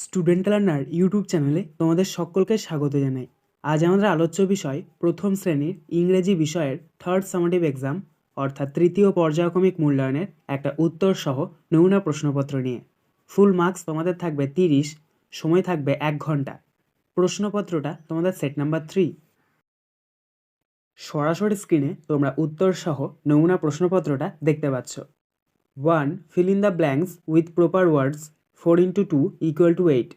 Student learner YouTube চ্যানেলে তোমাদের সকলকে স্বাগত জানাই। আজ আমাদের আলোচ্য বিষয় প্রথম শ্রেণির ইংরেজি বিষয়ের থার্ড সামেটিভ এক্সাম অর্থাৎ তৃতীয় পর্যায়ক্রমিক মূল্যায়নের একটা উত্তর সহ নমুনা প্রশ্নপত্র নিয়ে। ফুল মার্কস তোমাদের থাকবে তিরিশ, সময় থাকবে এক ঘণ্টা। প্রশ্নপত্রটা তোমাদের সেট নাম্বার থ্রি সরাসরি স্ক্রিনে তোমরা উত্তর সহ নমুনা প্রশ্নপত্রটা দেখতে পাচ্ছ। One fill in the blanks with proper words four into two equal to eight.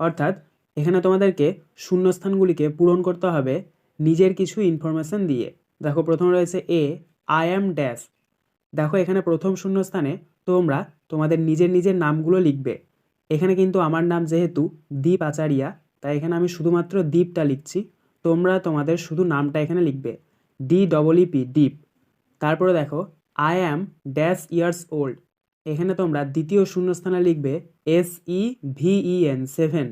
অর্থাৎ এখানে তোমাদেরকে শূন্যস্থানগুলিকে পূরণ করতে হবে নিজের কিছু ইনফরমেশন দিয়ে। দেখো, প্রথম রয়েছে এ আই অ্যাম ড্যাশ দেখো, এখানে প্রথম শূন্যস্থানে তোমরা তোমাদের নিজের নিজের নামগুলো লিখবে। এখানে কিন্তু আমার নাম যেহেতু দীপ আচারিয়া, তাই এখানে আমি শুধুমাত্র দীপটা লিখছি। তোমরা তোমাদের শুধু নামটা এখানে লিখবে। D double E P Deep. তারপরে দেখো I am dash years old এখানে তোমরা দ্বিতীয় শূন্যস্থানে লিখবে S E V E N seven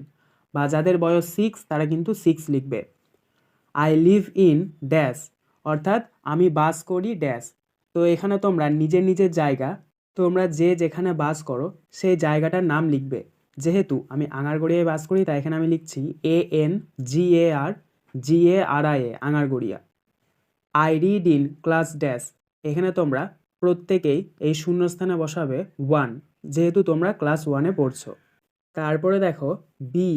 বা যাদের বয়স সিক্স তারা কিন্তু সিক্স লিখবে। আই লিভ ইন ড্যাশ অর্থাৎ আমি বাস করি ড্যাশ তো এখানে তোমরা নিজের নিজের জায়গা, তোমরা যে যেখানে বাস করো, সেই জায়গাটার নাম লিখবে। যেহেতু আমি আঙারগড়িয়ায় বাস করি, তাই এখানে আমি লিখছি A N G A R G A R I A Angargaria I read in class dash এখানে তোমরা প্রত্যেকেই এই শূন্যস্থানে বসাবে ওয়ান যেহেতু তোমরা ক্লাস ওয়ানে পড়ছো। তারপরে দেখো বি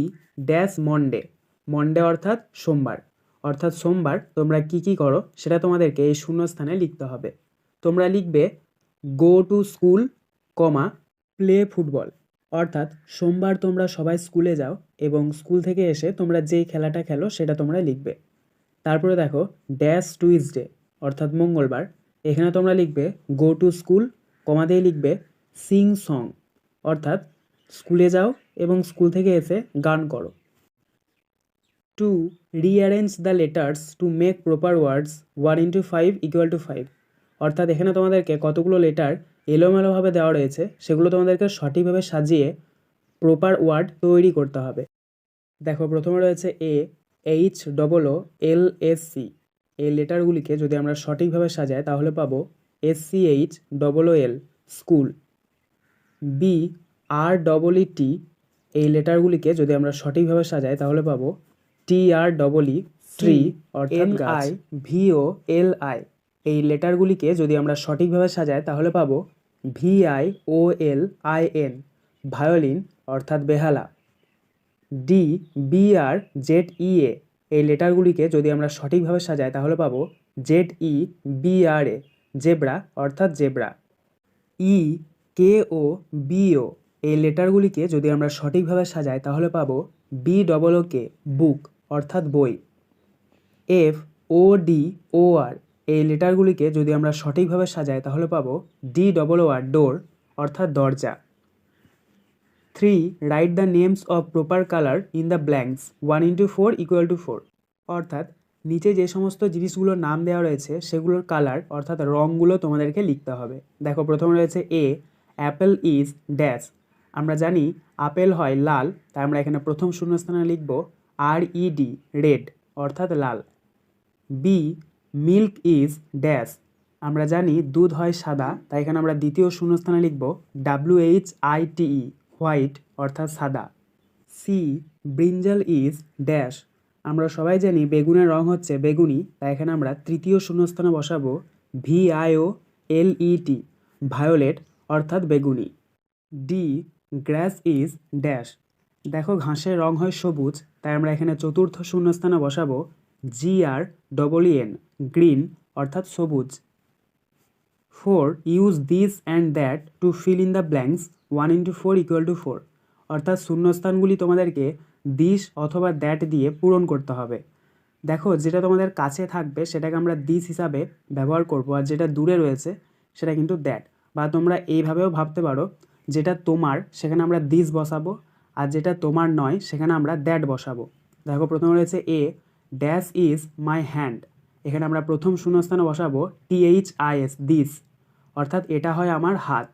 ড্যাশ মন্ডে মন্ডে অর্থাৎ সোমবার। অর্থাৎ সোমবার তোমরা কি কি করো, সেটা তোমাদেরকে এই শূন্যস্থানে লিখতে হবে। তোমরা লিখবে go to school comma play football অর্থাৎ সোমবার তোমরা সবাই স্কুলে যাও এবং স্কুল থেকে এসে তোমরা যেই খেলাটা খেলো সেটা তোমরা লিখবে। তারপরে দেখো ড্যাশ টুইসডে অর্থাৎ মঙ্গলবার। এখানে তোমরা লিখবে গো টু স্কুল কমাতেই লিখবে সিং সং অর্থাৎ স্কুলে যাও এবং স্কুল থেকে এসে গান করো। To rearrange the letters to make proper words one into five equal to five অর্থাৎ এখানে তোমাদেরকে কতগুলো লেটার এলোমেলোভাবে দেওয়া রয়েছে, সেগুলো তোমাদেরকে সঠিকভাবে সাজিয়ে প্রপার ওয়ার্ড তৈরি করতে হবে। দেখো, প্রথমে রয়েছে A H double O L S C এই লেটারগুলিকে যদি আমরা সঠিকভাবে সাজাই তাহলে পাবো S C H double L school B R double E T এই লেটারগুলিকে যদি আমরা সঠিকভাবে সাজাই তাহলে পাবো T R double E tree অর্থাৎ I V O L I এই লেটারগুলিকে যদি আমরা সঠিকভাবে সাজাই তাহলে পাবো V I O L I N violin অর্থাৎ বেহালা D B R Z E A এই লেটারগুলিকে যদি আমরা সঠিকভাবে সাজাই, তাহলে পাবো Z E B R A zebra, অর্থাৎ zebra. E K O B O এই লেটারগুলিকে যদি আমরা সঠিকভাবে সাজাই, তাহলে পাবো বি ডবল ও কে বুক, অর্থাৎ বই। এফ ও ডি ও আর এই লেটারগুলিকে যদি আমরা সঠিকভাবে সাজাই, তাহলে পাবো D double O R door, অর্থাৎ দরজা। Three write the names of proper colour in the blanks one into four equal to four অর্থাৎ, নিচে যে সমস্ত জিনিসগুলোর নাম দেওয়া রয়েছে, সেগুলোর কালার অর্থাৎ রঙগুলো তোমাদেরকে লিখতে হবে। দেখো, প্রথমে রয়েছে এ অ্যাপেল ইজ ড্যাশ আমরা জানি আপেল হয় লাল, তাই আমরা এখানে প্রথম শূন্যস্থানে লিখব আর ই ডি রেড অর্থাৎ লাল। বি মিল্ক ইজ ড্যাশ আমরা জানি, দুধ হয় সাদা, তাই এখানে আমরা দ্বিতীয় শূন্যস্থানে লিখব W H I T E white অর্থাৎ সাদা। সি ব্রিঞ্জাল ইজ ড্যাশ আমরা সবাই জানি বেগুনের রং হচ্ছে বেগুনি, তাই এখানে আমরা তৃতীয় শূন্যস্থানে বসাবো V I O L E T violet অর্থাৎ বেগুনি। ডি গ্রাস ইজ ড্যাশ দেখো ঘাসের রং হয় সবুজ, তাই আমরা এখানে চতুর্থ শূন্যস্থানে বসাবো G R double N green অর্থাৎ সবুজ। Four use this and that to fill in the blanks one into four equal to four. অর্থাৎ শূন্যস্থানগুলি তোমাদেরকে দিস অথবা দ্যাট দিয়ে পূরণ করতে হবে। দেখো, যেটা তোমাদের কাছে থাকবে, সেটাকে আমরা দিস হিসাবে ব্যবহার করব, আর যেটা দূরে রয়েছে, সেটা কিন্তু দ্যাট। বা তোমরা এইভাবেও ভাবতে পারো, যেটা তোমার, সেখানে আমরা দিস বসাবো, আর যেটা তোমার নয়, সেখানে আমরা দ্যাট বসাবো। দেখো, প্রথমে রয়েছে A, dash is my hand. এখানে আমরা প্রথম শূন্যস্থানে বসাবো টিএইচ আই এস, দিস। অর্থাৎ এটা হয় আমার হাত।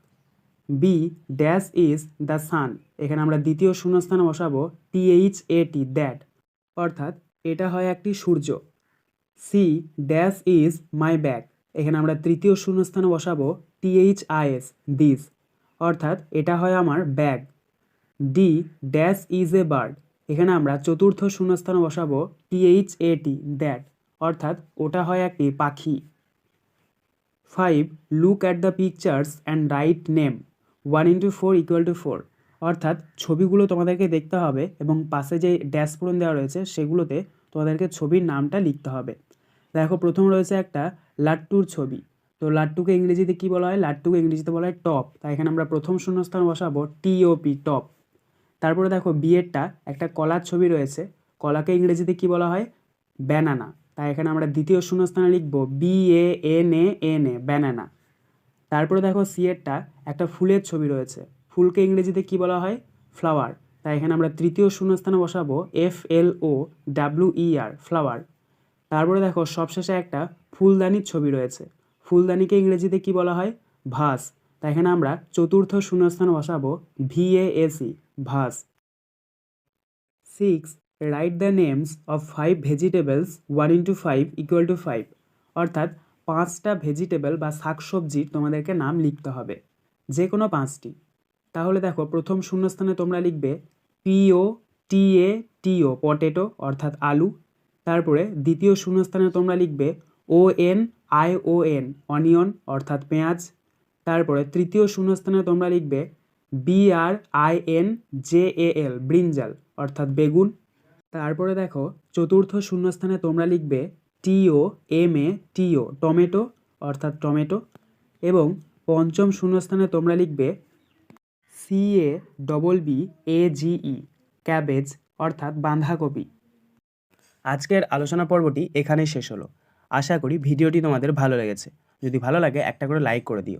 B dash is the sun এখানে আমরা দ্বিতীয় শূন্যস্থানে বসাবো টিএইচ এ টি দ্যাট অর্থাৎ এটা হয় একটি সূর্য। C dash is my bag এখানে আমরা তৃতীয় শূন্যস্থানে বসাবো টিএইচ আই এস দিস অর্থাৎ এটা হয় আমার bag D dash is a bird এখানে আমরা চতুর্থ শূন্যস্থানে বসাবো টিএইচ এ টি দ্যাট অর্থাৎ ওটা হয় একটি পাখি। Five look at the pictures and write name one into four equal to four. অর্থাৎ ছবিগুলো তোমাদেরকে দেখতে হবে এবং পাশে যে ড্যাশ পূরণ দেওয়া রয়েছে সেগুলোতে তোমাদেরকে ছবির নামটা লিখতে হবে। দেখো, প্রথম রয়েছে একটা লাট্টুর ছবি। তো লাট্টুকে ইংরেজিতে কী বলা হয়? লাট্টুকে ইংরেজিতে বলা হয় টপ। তাই এখানে আমরা প্রথম শূন্যস্থান বসাবো টিওপি টপ। তারপরে দেখো, বিয়েরটা একটা কলার ছবি রয়েছে। কলাকে ইংরেজিতে কি বলা হয়? ব্যানানা। তাই এখানে আমরা দ্বিতীয় শূন্যস্থানে লিখব B A N A N A, banana. তারপরে দেখো সি এরটা একটা ফুলের ছবি রয়েছে। ফুলকে ইংরেজিতে কি বলা হয়? ফ্লাওয়ার তাই এখানে আমরা তৃতীয় শূন্যস্থানে বসাবো F L O W E R flower তারপরে দেখো সবশেষে একটা ফুলদানির ছবি রয়েছে। ফুলদানিকে ইংরেজিতে কি বলা হয়? ভাস তাই এখানে আমরা চতুর্থ শূন্যস্থান বসাবো V A S E vase six write the names of five vegetables one into five equal to five অর্থাৎ পাঁচটা ভেজিটেবল বা শাকসবজির তোমাদেরকে নাম লিখতে হবে যে কোনো পাঁচটি। তাহলে দেখো, প্রথম শূন্যস্থানে তোমরা লিখবে পিও টিএ টিও পটেটো অর্থাৎ আলু। তারপরে দ্বিতীয় শূন্যস্থানে তোমরা লিখবে O N I O N onion অর্থাৎ পেঁয়াজ। তারপরে তৃতীয় শূন্যস্থানে তোমরা লিখবে B R I N J A L brinjal অর্থাৎ বেগুন। তারপরে দেখো, চতুর্থ শূন্যস্থানে তোমরা লিখবে টিও, এম এ, টিও, টমেটো, অর্থাৎ টমেটো, এবং পঞ্চম শূন্যস্থানে তোমরা লিখবে C A double B A G E cabbage, অর্থাৎ বাঁধাকপি। আজকের আলোচনা পর্বটি এখানেই শেষ হলো। আশা করি ভিডিওটি তোমাদের ভালো লেগেছে। যদি ভালো লাগে একটা করে লাইক করে দিও।